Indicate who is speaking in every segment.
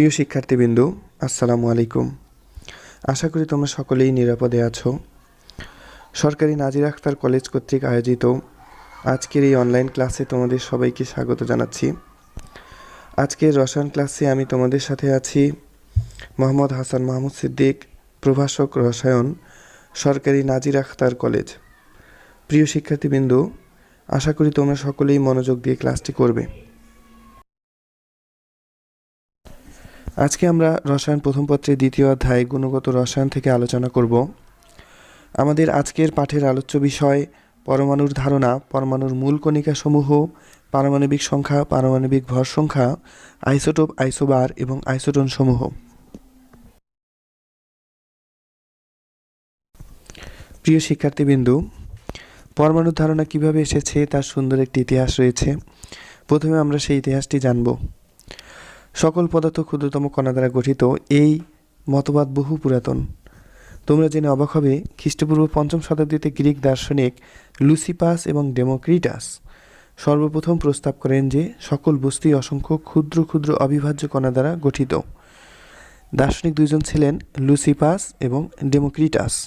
Speaker 1: প্রিয় শিক্ষার্থীবৃন্দু, আসসালামু আলাইকুম। আশা করি তোমরা সকলেই নিরাপদে আছো। সরকারি নাজির আখতার কলেজ কর্তৃক আয়োজিত আজকের এই অনলাইন ক্লাসে তোমাদের সবাইকে স্বাগত জানাচ্ছি। আজকের রসায়ন ক্লাসে আমি তোমাদের সাথে আছি মোহাম্মদ হাসান মাহমুদ সিদ্দিক, প্রভাষক রসায়ন, সরকারি নাজির আখতার কলেজ। প্রিয় শিক্ষার্থীবৃন্দু, আশা করি তোমরা সকলেই মনোযোগ দিয়ে ক্লাসটি করবে। আজকে আমরা রসায়ন প্রথম পত্রের দ্বিতীয় অধ্যায় গুণগত রসায়ন থেকে আলোচনা করব। আমাদের আজকের পাঠের আলোচ্য বিষয় পরমাণুর ধারণা, পরমাণুর মূল কণিকা সমূহ পারমাণবিক সংখ্যা, পারমাণবিক ভর সংখ্যা, আইসোটোপ, আইসোবার এবং আইসোটোন সমূহ প্রিয় শিক্ষার্থীবৃন্দু, পরমাণুর ধারণা কীভাবে এসেছে তার সুন্দর একটি ইতিহাস রয়েছে। প্রথমে আমরা সেই ইতিহাসটি জানব। সকল পদার্থ ক্ষুদ্রতম কণা দ্বারা গঠিত এই মতবাদ বহু পুরাতন। তোমরা জেনে অবাক হবে, খ্রিস্টপূর্ব পঞ্চম শতাব্দীতে গ্রিক দার্শনিক লুসিপাস এবং ডেমোক্রিটাস সর্বপ্রথম প্রস্তাব করেন যে সকল বস্তুই অসংখ্য ক্ষুদ্র ক্ষুদ্র অবিভাজ্য কণা দ্বারা গঠিত। দার্শনিক দুইজন ছিলেন লুসিপাস এবং ডেমোক্রিটাস।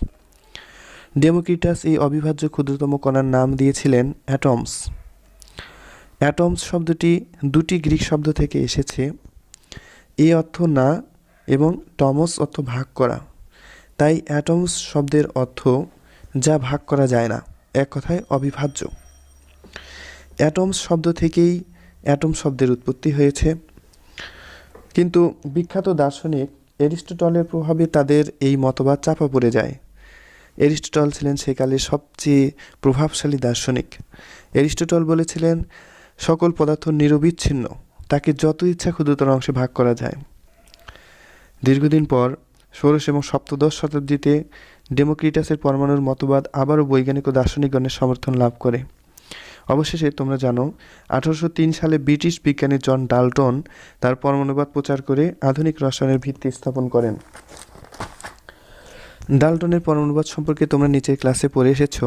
Speaker 1: ডেমোক্রিটাস এই অবিভাজ্য ক্ষুদ্রতম কণার নাম দিয়েছিলেন অ্যাটমস। অ্যাটমস শব্দটি দুটি গ্রিক শব্দ থেকে এসেছে। এ অর্থ না এবং টমস অর্থ ভাগ করা। তাই অ্যাটমস শব্দের অর্থ যা ভাগ করা যায় না, এক কথায় অবিভাজ্য। অ্যাটমস শব্দ থেকেই অ্যাটম শব্দের উৎপত্তি হয়েছে। কিন্তু বিখ্যাত দার্শনিক এরিস্টটলের প্রভাবে তাদের এই মতবাদ চাপা পড়ে যায়। এরিস্টটল ছিলেন সেকালে সবচেয়ে প্রভাবশালী দার্শনিক। এরিস্টটল বলেছিলেন, সকল পদার্থ নিরবিচ্ছিন্ন তাকে যত ইচ্ছা ক্ষুদ্রতর অংশে ভাগ করা যায়। দীর্ঘদিন পর ষোড়শ এবং সপ্তদশ শতাব্দীতে ডেমোক্রিটাসের পরমাণুর মতবাদ আবারও বৈজ্ঞানিক ও দার্শনিকগণের সমর্থন লাভ করে। অবশেষে তোমরা জানো, আঠারোশো তিন সালে ব্রিটিশ বিজ্ঞানী জন ডাল্টন তার পরমাণুবাদ প্রচার করে আধুনিক রসায়নের ভিত্তি স্থাপন করেন। ডাল্টনের পরমাণুবাদ সম্পর্কে তোমরা নিচের ক্লাসে পড়ে এসেছ।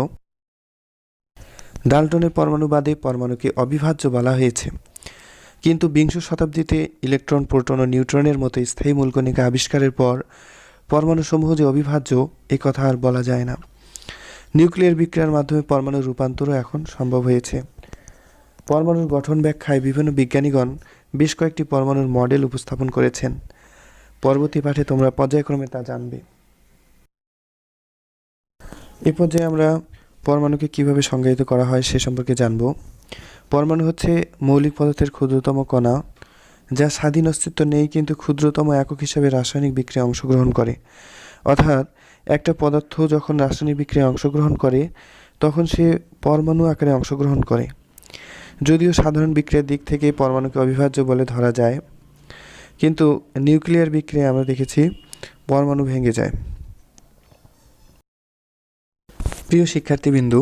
Speaker 1: ডাল্টনের পরমাণুবাদে পরমাণুকে অবিভাজ্য বলা হয়েছে। কিন্তু বিংশ শতাব্দীতে ইলেকট্রন, প্রোটন ও নিউট্রনের মতো স্থায়ী মূলকণিকা আবিষ্কারের পর পরমাণুসমূহ যে অবিভাজ্য, এ কথা আর বলা যায় না। নিউক্লিয়ার বিক্রিয়ার মাধ্যমে পরমাণুর রূপান্তরও এখন সম্ভব হয়েছে। পরমাণুর গঠন ব্যাখ্যায় বিভিন্ন বিজ্ঞানীগণ বেশ কয়েকটি পরমাণুর মডেল উপস্থাপন করেছেন। পরবর্তী পাঠে তোমরা পর্যায়ক্রমে তা জানবে। এ পর্যায়ে আমরা পরমাণুকে কীভাবে সংজ্ঞায়িত করা হয় সে সম্পর্কে জানব। পরমাণু হচ্ছে মৌলিক পদার্থের ক্ষুদ্রতম কণা, যা স্বাধীন অস্তিত্ব নেই কিন্তু ক্ষুদ্রতম একক হিসাবে রাসায়নিক বিক্রিয়ায় অংশগ্রহণ করে। অর্থাৎ, একটা পদার্থ যখন রাসায়নিক বিক্রিয়ায় অংশগ্রহণ করে, তখন সে পরমাণু আকারে অংশগ্রহণ করে। যদিও সাধারণ বিক্রিয়ার দিক থেকে পরমাণুকে অবিভাজ্য বলে ধরা যায়, কিন্তু নিউক্লিয়ার বিক্রিয়ায় আমরা দেখেছি পরমাণু ভেঙে যায়। প্রিয় শিক্ষার্থীবিন্দু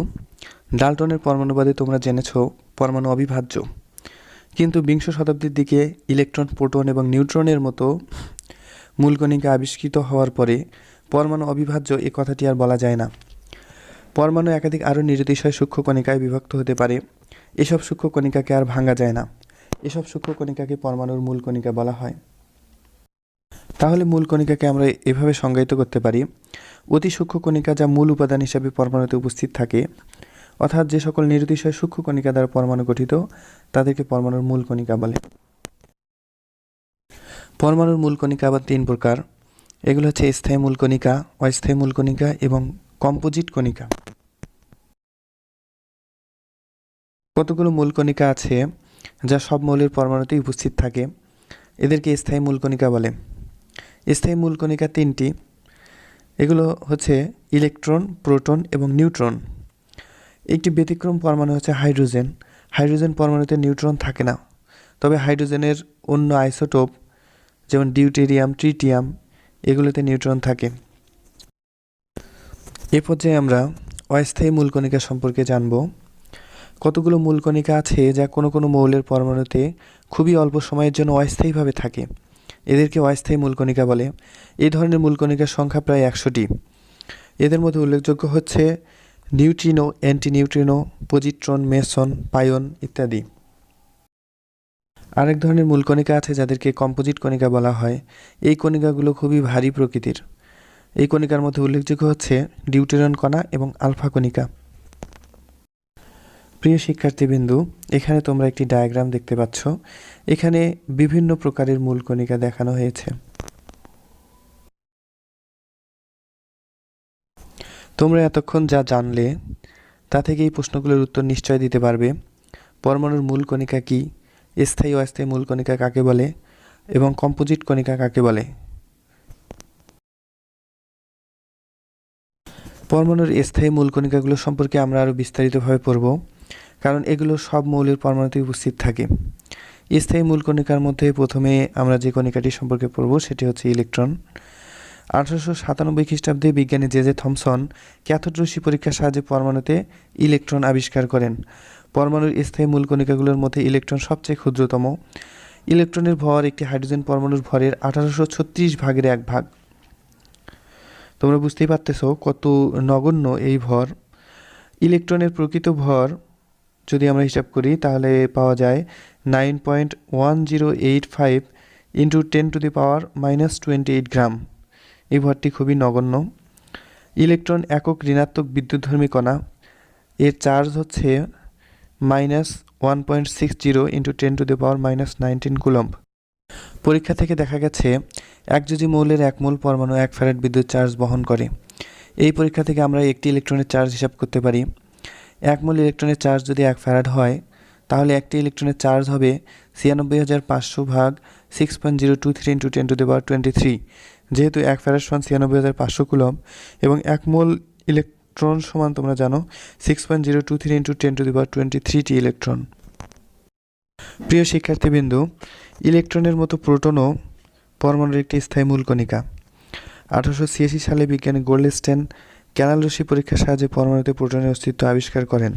Speaker 1: ডাল্টনের পরমাণুবাদে তোমরা জেনেছ পরমাণু অবিভাজ্য। কিন্তু বিংশ শতাব্দীর দিকে ইলেকট্রন, প্রোটন এবং নিউট্রনের মতো মূলকণিকা আবিষ্কৃত হওয়ার পরে পরমাণু অবিভাজ্য এ কথাটি আর বলা যায় না। পরমাণু একাধিক আরও নির্দিশয় সূক্ষ্ম কণিকায় বিভক্ত হতে পারে। এসব সূক্ষ্ম কণিকাকে আর ভাঙা যায় না। এসব সূক্ষ্ম কণিকাকে পরমাণুর মূল কণিকা বলা হয়। তাহলে মূল কণিকাকে আমরা এভাবে সংজ্ঞায়িত করতে পারি। অতি সূক্ষ্ম কণিকা যা মূল উপাদান হিসাবে পরমাণুতে উপস্থিত থাকে অর্থাৎ যে সকল নির্দিশয় সূক্ষ্ম কণিকা দ্বারা পরমাণু গঠিত, তাদেরকে পরমাণুর মূল কণিকা বলে। পরমাণুর মূল কণিকা আবার তিন প্রকার। এগুলো হচ্ছে স্থায়ী মূল কণিকা, অস্থায়ী মূল কণিকা এবং কম্পোজিট কণিকা। কতগুলো মূল কণিকা আছে যা সব মৌলের পরমাণুতেই উপস্থিত থাকে? এদেরকে স্থায়ী মূল কণিকা বলে। স্থায়ী মূল কণিকা তিনটি। এগুলো হচ্ছে ইলেকট্রন, প্রোটন এবং নিউট্রন। একটি ব্যতিক্রম পরমাণু হচ্ছে হাইড্রোজেন। হাইড্রোজেন পরমাণুতে নিউট্রন থাকে না। তবে হাইড্রোজেনের অন্য আইসোটোপ, যেমন ডিউটেরিয়াম, ট্রিটিয়াম, এগুলোতে নিউট্রন থাকে। এ পর্যায়ে আমরা অস্থায়ী মূলকণিকা সম্পর্কে জানব। কতগুলো মূলকণিকা আছে যা কোনো কোনো মৌলের পরমাণুতে খুবই অল্প সময়ের জন্য অস্থায়ীভাবে থাকে? এদেরকে অস্থায়ী মূলকণিকা বলে। এই ধরনের মূলকণিকার সংখ্যা প্রায় একশোটি। এদের মধ্যে উল্লেখযোগ্য হচ্ছে neutrino, antineutrino positron meson pion ইত্যাদি। আরেক ধরনের মূল কণিকা আছে যাদেরকে কম্পোজিট কণিকা বলা হয়। এই কণিকাগুলো খুবই ভারী প্রকৃতির। এই কণিকার মধ্যে উল্লেখযোগ্য হচ্ছে ডিউটেরন কণা এবং আলফা কণিকা। প্রিয় শিক্ষার্থীবিন্দু, এখানে তোমরা একটি ডায়াগ্রাম দেখতে পাচ্ছ। এখানে বিভিন্ন প্রকারের মূল কণিকা দেখানো হয়েছে। তোমরা এতক্ষণ যা জানলে, তা থেকে এই প্রশ্নগুলোর উত্তর নিশ্চয় দিতে পারবে। পরমাণুর মূল কণিকা কি? স্থায়ী অস্থায়ী মূল কণিকা কাকে বলে? এবং কম্পোজিট কণিকা কাকে বলে? পরমাণুর স্থায়ী মূল কণিকাগুলো সম্পর্কে আমরা আরও বিস্তারিতভাবে পড়ব, কারণ এগুলো সব মৌলের পরমাণুতে উপস্থিত থাকে। স্থায়ী মূল কণিকার মধ্যে প্রথমে আমরা যে কণিকাটি সম্পর্কে পড়ব, সেটি হচ্ছে ইলেকট্রন। আঠারোশো সাতানব্বই খ্রিস্টাব্দে বিজ্ঞানী জে জে থমসন ক্যাথোড পরীক্ষার সাহায্যে পরমাণুতে ইলেকট্রন আবিষ্কার করেন। পরমাণুর স্থায়ী মূল কণিকাগুলোর মধ্যে ইলেকট্রন সবচেয়ে ক্ষুদ্রতম। ইলেকট্রনের ভর একটি হাইড্রোজেন পরমাণুর ভরের আঠারোশো ছত্রিশ ভাগের এক ভাগ। তোমরা বুঝতেই পারতেছো কত নগণ্য এই ভর। ইলেকট্রনের প্রকৃত ভর যদি আমরা হিসাব করি, তাহলে পাওয়া যায় nine point one zero eight five into ten to the power minus twenty eight gram. এই ভরটি খুবই নগণ্য। ইলেকট্রন একক ঋণাত্মক বিদ্যুৎধর্মী কণা। এর চার্জ হচ্ছে minus one point six zero into ten to the power minus nineteen coulomb. পরীক্ষা থেকে দেখা গেছে একযোজি মৌলের এক মূল পরমাণু এক ফ্যারেট বিদ্যুৎ চার্জ বহন করে। এই পরীক্ষা থেকে আমরা একটি ইলেকট্রনের চার্জ হিসাব করতে পারি। এক মূল ইলেকট্রনের চার্জ যদি এক ফ্যারাড হয়, তাহলে একটি ইলেকট্রনের চার্জ হবে ছিয়ানব্বই হাজার পাঁচশো ভাগ six point zero two three into ten to the power twenty three. যেহেতু এক ফ্যারাড সমান ছিয়ানব্বই হাজার পাঁচশো কুলম এবং এক মোল ইলেকট্রন সমান তোমরা জানো six point zero two three into ten to the power twenty thirty electron প্রিয় শিক্ষার্থীবৃন্দু, ইলেকট্রনের মতো প্রোটনও পরমাণুর একটি স্থায়ী মূল কণিকা। আঠারোশো ছিয়াশি সালে বিজ্ঞানী গোল্ডস্টেন ক্যানাল রশ্মি পরীক্ষার সাহায্যে পরমাণুতে প্রোটনের অস্তিত্ব আবিষ্কার করেন।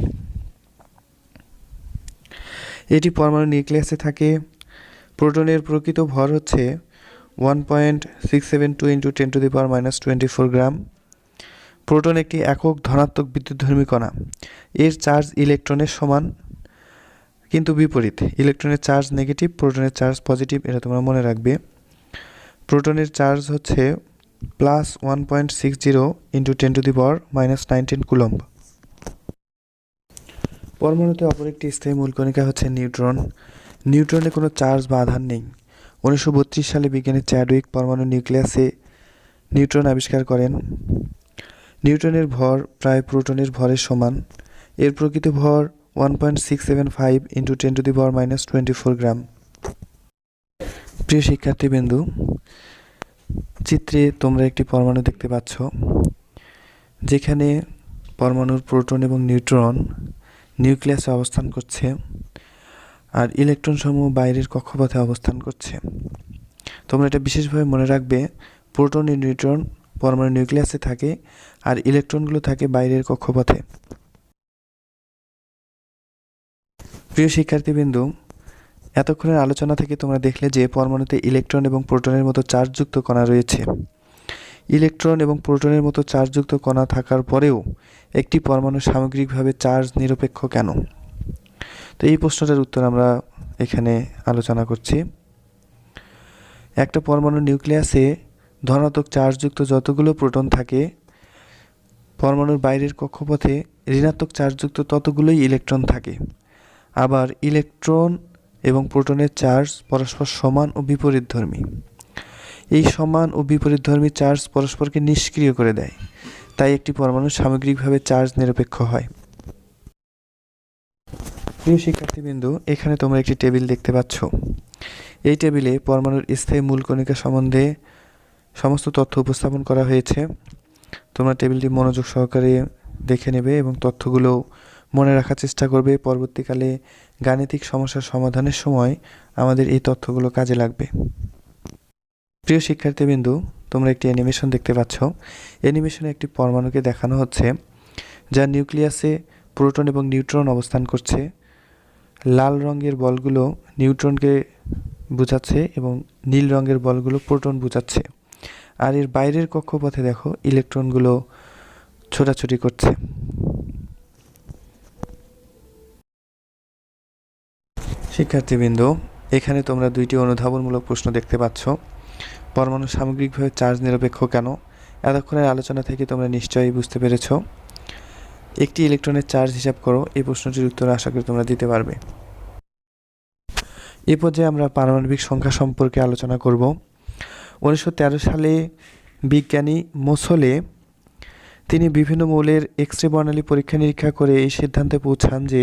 Speaker 1: এটি পরমাণু নিউক্লিয়াসে থাকে। প্রোটনের প্রকৃত ভর হচ্ছে one point six seven two into ten to the power minus twenty four gram proton একটি একক ধনাত্মক বিদ্যুৎধর্মী কণা। এর চার্জ ইলেকট্রনের সমান, কিন্তু বিপরীত। ইলেকট্রনের চার্জ নেগেটিভ প্রোটনের চার্জ পজিটিভ এটা তোমরা মনে রাখবে। প্রোটনের চার্জ হচ্ছে plus one point six zero into ten to the power minus nineteen coulomb. পরমাণুতে অপর একটি স্থায়ী মূল কণিকা হচ্ছে নিউট্রন। নিউট্রনে কোনো চার্জ বা আধান নেই। উনিশশো বত্রিশ সালে বিজ্ঞানী চ্যাডউইক পরমাণু নিউক্লিয়াসে নিউট্রন আবিষ্কার করেন। নিউট্রনের ভর প্রায় প্রোটনের ভরের সমান। এর প্রকৃত ভর one point six seven five into ten to the power minus twenty four gram. প্রিয় শিক্ষার্থীবৃন্দু, চিত্রে তোমরা একটি পরমাণু দেখতে পাচ্ছ, যেখানে পরমাণুর প্রোটন এবং নিউট্রন নিউক্লিয়াসে অবস্থান করছে। আর ইলেকট্রন সমূহ বাইরের কক্ষপথে অবস্থান করছে। তোমরা এটা বিশেষভাবে মনে রাখবে, প্রোটন নিউট্রন পরমাণু নিউক্লিয়াসে থাকে আর ইলেকট্রনগুলো থাকে বাইরের কক্ষপথে। প্রিয় শিক্ষার্থীবৃন্দু, এতক্ষণের আলোচনা থেকে তোমরা দেখলে যে পরমাণুতে ইলেকট্রন এবং প্রোটনের মতো চার্জযুক্ত কণা রয়েছে। ইলেকট্রন এবং প্রোটনের মতো চার্জযুক্ত কণা থাকার পরেও একটি পরমাণু সামগ্রিকভাবে চার্জ নিরপেক্ষ কেন? তো এই প্রশ্নটার উত্তর আমরা এখানে আলোচনা করছি। একটা পরমাণু নিউক্লিয়াসে ধনাত্মক চার্জযুক্ত যতগুলো প্রোটন থাকে, পরমাণুর বাইরের কক্ষপথে ঋণাত্মক চার্জযুক্ত ততগুলোই ইলেকট্রন থাকে। আবার ইলেকট্রন এবং প্রোটনের চার্জ পরস্পর সমান ও বিপরীতধর্মী। এই সমান ও বিপরীতধর্মী চার্জ পরস্পরকে নিষ্ক্রিয় করে দেয়। তাই একটি পরমাণু সামগ্রিকভাবে চার্জ নিরপেক্ষ হয়। প্রিয় শিক্ষার্থীবৃন্দু, এখানে তোমরা একটি টেবিল দেখতে পাচ্ছ। এই টেবিলে পরমাণুর স্থায়ী মূল কণিকা সম্বন্ধে সমস্ত তথ্য উপস্থাপন করা হয়েছে। তোমরা টেবিলটি মনোযোগ সহকারে দেখে নেবে এবং তথ্যগুলো মনে রাখার চেষ্টা করবে। পরবর্তীকালে গাণিতিক সমস্যার সমাধানের সময় আমাদের এই তথ্যগুলো কাজে লাগবে। প্রিয় শিক্ষার্থীবৃন্দু, তোমরা একটি অ্যানিমেশন দেখতে পাচ্ছ। অ্যানিমেশনে একটি পরমাণুকে দেখানো হচ্ছে, যা নিউক্লিয়াসে প্রোটন এবং নিউট্রন অবস্থান করছে। লাল রঙের বলগুলো নিউট্রনকে বোঝাচ্ছে এবং নীল রঙের বলগুলো প্রোটন বোঝাচ্ছে। আর এর বাইরের কক্ষপথে দেখো ইলেকট্রনগুলো ছোটাছুটি করছে। শিক্ষার্থীবৃন্দ, এখানে তোমরা দুইটি অনুধাবনমূলক প্রশ্ন দেখতে পাচ্ছ। পরমাণু সামগ্রিকভাবে চার্জ নিরপেক্ষ কেন? এতক্ষণের আলোচনা থেকে তোমরা নিশ্চয়ই বুঝতে পেরেছ। একটি ইলেকট্রনের চার্জ হিসাব করো, এই প্রশ্নটির উত্তর আশা করি তোমরা দিতে পারবে। এ পর্যায়ে আমরা পারমাণবিক সংখ্যা সম্পর্কে আলোচনা করব। উনিশশো তেরো সালে বিজ্ঞানী মোসলে তিনি বিভিন্ন মৌলের এক্স রে বর্ণালী পরীক্ষা নিরীক্ষা করে এই সিদ্ধান্তে পৌঁছান যে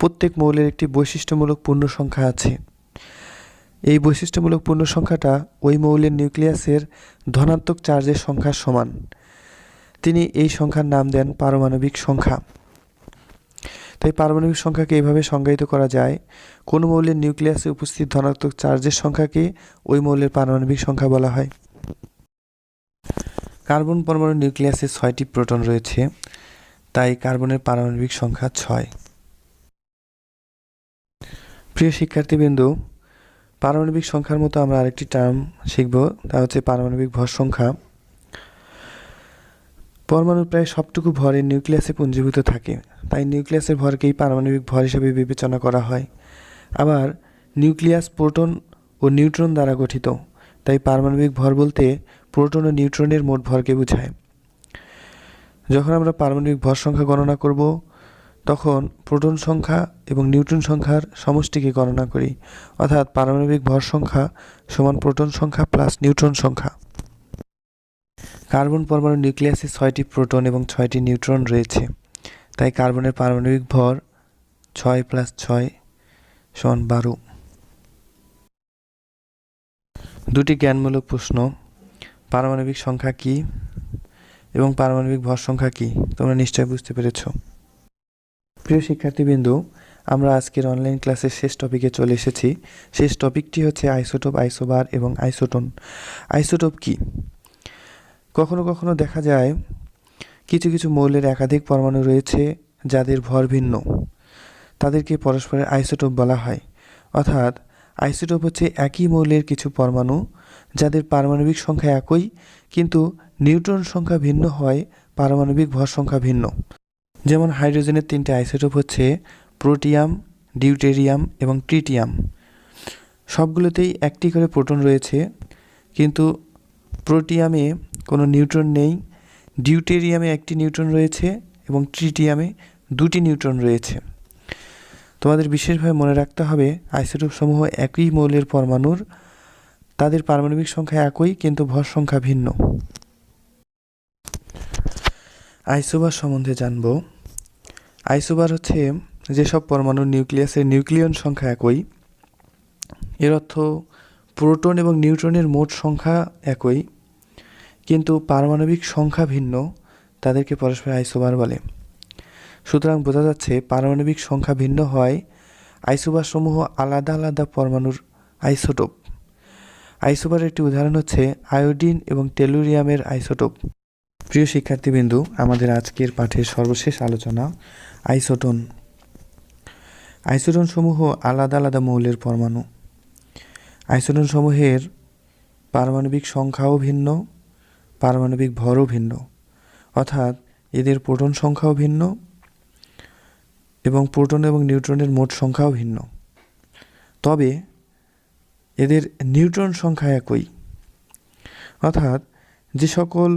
Speaker 1: প্রত্যেক মৌলের একটি বৈশিষ্ট্যমূলক পূর্ণ সংখ্যা আছে। এই বৈশিষ্ট্যমূলক পূর্ণ সংখ্যাটা ওই মৌলের নিউক্লিয়াসের ধনাত্মক চার্জের সংখ্যার সমান। তিনি এই সংখ্যার নাম দেন পারমাণবিক সংখ্যা। তাই পারমাণবিক সংখ্যাকে এভাবে সংজ্ঞায়িত করা যায়, কোনো মৌলের নিউক্লিয়াসে উপস্থিত ধনাত্মক চার্জের সংখ্যাকে ওই মৌলের পারমাণবিক সংখ্যা বলা হয়। কার্বন পরমাণু নিউক্লিয়াসে ছয়টি প্রোটন রয়েছে, তাই কার্বনের পারমাণবিক সংখ্যা ছয়। প্রিয় শিক্ষার্থীবৃন্দু, পারমাণবিক সংখ্যার মতো আমরা আরেকটি টার্ম শিখব, তা হচ্ছে পারমাণবিক ভর সংখ্যা। পরমাণুর প্রায় সবটুকু ভরের নিউক্লিয়াসে পুঞ্জীভূত থাকে। তাই নিউক্লিয়াসের ভরকেই পারমাণবিক ভর হিসেবে বিবেচনা করা হয়। আবার নিউক্লিয়াস প্রোটন ও নিউট্রন দ্বারা গঠিত। তাই পারমাণবিক ভর বলতে প্রোটন ও নিউট্রনের মোট ভরকে বোঝায়। যখন আমরা পারমাণবিক ভর সংখ্যা গণনা করব, তখন প্রোটন সংখ্যা এবং নিউট্রন সংখ্যার সমষ্টিকে গণনা করি। অর্থাৎ পারমাণবিক ভর সংখ্যা সমান প্রোটন সংখ্যা প্লাস নিউট্রন সংখ্যা। কার্বন পরমাণু নিউক্লিয়াসে ছয়টি প্রোটন এবং ছয়টি নিউট্রন রয়েছে। তাই কার্বনের পারমাণবিক ভর ছয় প্লাস ছয় সমান বারো। দুটি জ্ঞানমূলক প্রশ্ন। পারমাণবিক সংখ্যা কি এবং পারমাণবিক ভর সংখ্যা কি? তোমরা নিশ্চয়ই বুঝতে পেরেছ। প্রিয় শিক্ষার্থীবৃন্দু, আমরা আজকের অনলাইন ক্লাসের শেষ টপিকে চলে এসেছি। শেষ টপিকটি হচ্ছে আইসোটোপ আইসোবার এবং আইসোটন আইসোটোপ কি? কখনো দেখা যায় কিছু কিছু মৌলের একাধিক পরমাণু রয়েছে যাদের ভর ভিন্ন। তাদেরকে পরস্পরের আইসোটোপ বলা হয়। অর্থাৎ আইসোটোপ হচ্ছে একই মৌলের কিছু পরমাণু যাদের পারমাণবিক সংখ্যা একই, কিন্তু নিউট্রন সংখ্যা ভিন্ন হয়, পারমাণবিক ভর সংখ্যা ভিন্ন। যেমন হাইড্রোজেনের তিনটে আইসোটোপ হচ্ছে প্রোটিয়াম, ডিউটেরিয়াম এবং ট্রিটিয়াম। সবগুলোতেই একটি করে প্রোটন রয়েছে, কিন্তু প্রোটিয়ামে কোনো নিউট্রন নেই। ডিউটেরিয়ামে একটি নিউট্রন রয়েছে এবং ট্রিটিয়ামে দুটি নিউট্রন রয়েছে। তোমাদের বিশেষভাবে মনে রাখতে হবে আইসোটোপ সমূহ একই মৌলের পরমাণুর, তাদের পারমাণবিক সংখ্যা একই, কিন্তু ভর সংখ্যা ভিন্ন। আইসোবার সম্বন্ধে জানব। আইসোবার হচ্ছে যেসব পরমাণুর নিউক্লিয়াসের নিউক্লিয়ন সংখ্যা একই, এর অর্থ প্রোটন এবং নিউট্রনের মোট সংখ্যা একই কিন্তু পারমাণবিক সংখ্যা ভিন্ন, তাদেরকে পরস্পর আইসোবার বলে। সুতরাং বোঝা যাচ্ছে পারমাণবিক সংখ্যা ভিন্ন হয় আইসোবারসমূহ আলাদা আলাদা পরমাণুর আইসোটোপ। আইসোবারের একটি উদাহরণ হচ্ছে আয়োডিন এবং টেলুরিয়ামের আইসোটোপ। প্রিয় শিক্ষার্থীবৃন্দু, আমাদের আজকের পাঠের সর্বশেষ আলোচনা আইসোটন। আইসোটোন সমূহ আলাদা আলাদা মৌলের পরমাণু। আইসোটোন সমূহের পারমাণবিক সংখ্যাও ভিন্ন পারমাণবিক ভরও ভিন্ন। অর্থাৎ এদের প্রোটন সংখ্যাও ভিন্ন এবং প্রোটন এবং নিউট্রনের মোট সংখ্যাও ভিন্ন। তবে এদের নিউট্রন সংখ্যা একই। অর্থাৎ যে সকল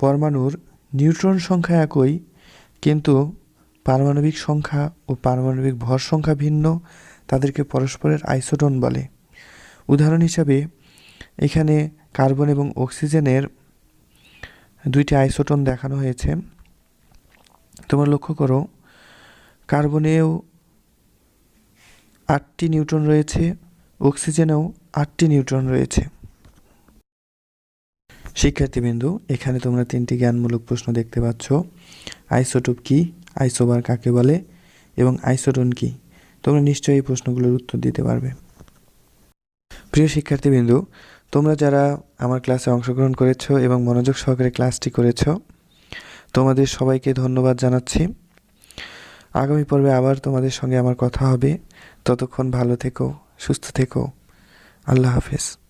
Speaker 1: পরমাণুর নিউট্রন সংখ্যা একই, কিন্তু পারমাণবিক সংখ্যা ও পারমাণবিক ভর সংখ্যা ভিন্ন, তাদেরকে পরস্পরের আইসোটন বলে। উদাহরণ হিসাবে এখানে কার্বন এবং অক্সিজেনের দুইটি আইসোটন দেখানো হয়েছে। তোমরা লক্ষ্য করো, কার্বনেও আটটি নিউট্রন রয়েছে, অক্সিজেনেও আটটি নিউট্রন রয়েছে। শিক্ষার্থীবিন্দু, এখানে তোমরা তিনটি জ্ঞানমূলক প্রশ্ন দেখতে পাচ্ছ। আইসোটোপ কি? আইসোবার কাকে বলে? এবং আইসোটন কি? তোমরা নিশ্চয়ই এই প্রশ্নগুলোর উত্তর দিতে পারবে। প্রিয় শিক্ষার্থীবৃন্দু তোমরা যারা আমার ক্লাসে অংশগ্রহণ করেছ এবং মনোযোগ সহকারে ক্লাসটি করেছ, তোমাদের সবাইকে ধন্যবাদ জানাচ্ছি। আগামী পর্বে আবার তোমাদের সঙ্গে আমার কথা হবে। ততক্ষণ ভালো থেকো, সুস্থ থেকো। আল্লাহ হাফেজ।